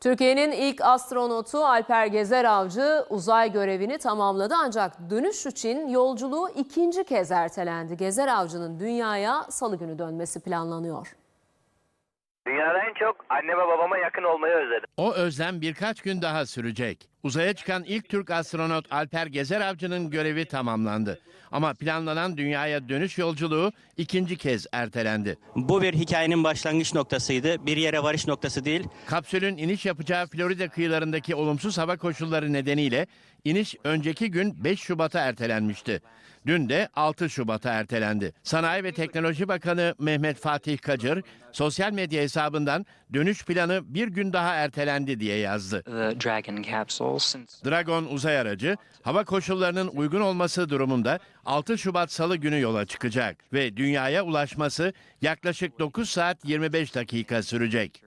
Türkiye'nin ilk astronotu Alper Gezer Avcı uzay görevini tamamladı ancak dönüş için yolculuğu ikinci kez ertelendi. Gezer Avcı'nın dünyaya salı günü dönmesi planlanıyor. Dünyada en çok anne ve babama yakın olmayı özledim. O özlem birkaç gün daha sürecek. Uzaya çıkan ilk Türk astronot Alper Gezer Avcı'nın görevi tamamlandı. Ama planlanan dünyaya dönüş yolculuğu ikinci kez ertelendi. Bu bir hikayenin başlangıç noktasıydı. Bir yere varış noktası değil. Kapsülün iniş yapacağı Florida kıyılarındaki olumsuz hava koşulları nedeniyle iniş önceki gün 5 Şubat'a ertelenmişti. Dün de 6 Şubat'a ertelendi. Sanayi ve Teknoloji Bakanı Mehmet Fatih Kacır sosyal medya hesabından dönüş planı bir gün daha ertelendi diye yazdı. Dragon uzay aracı hava koşullarının uygun olması durumunda 6 Şubat Salı günü yola çıkacak ve dünyaya ulaşması yaklaşık 9 saat 25 dakika sürecek.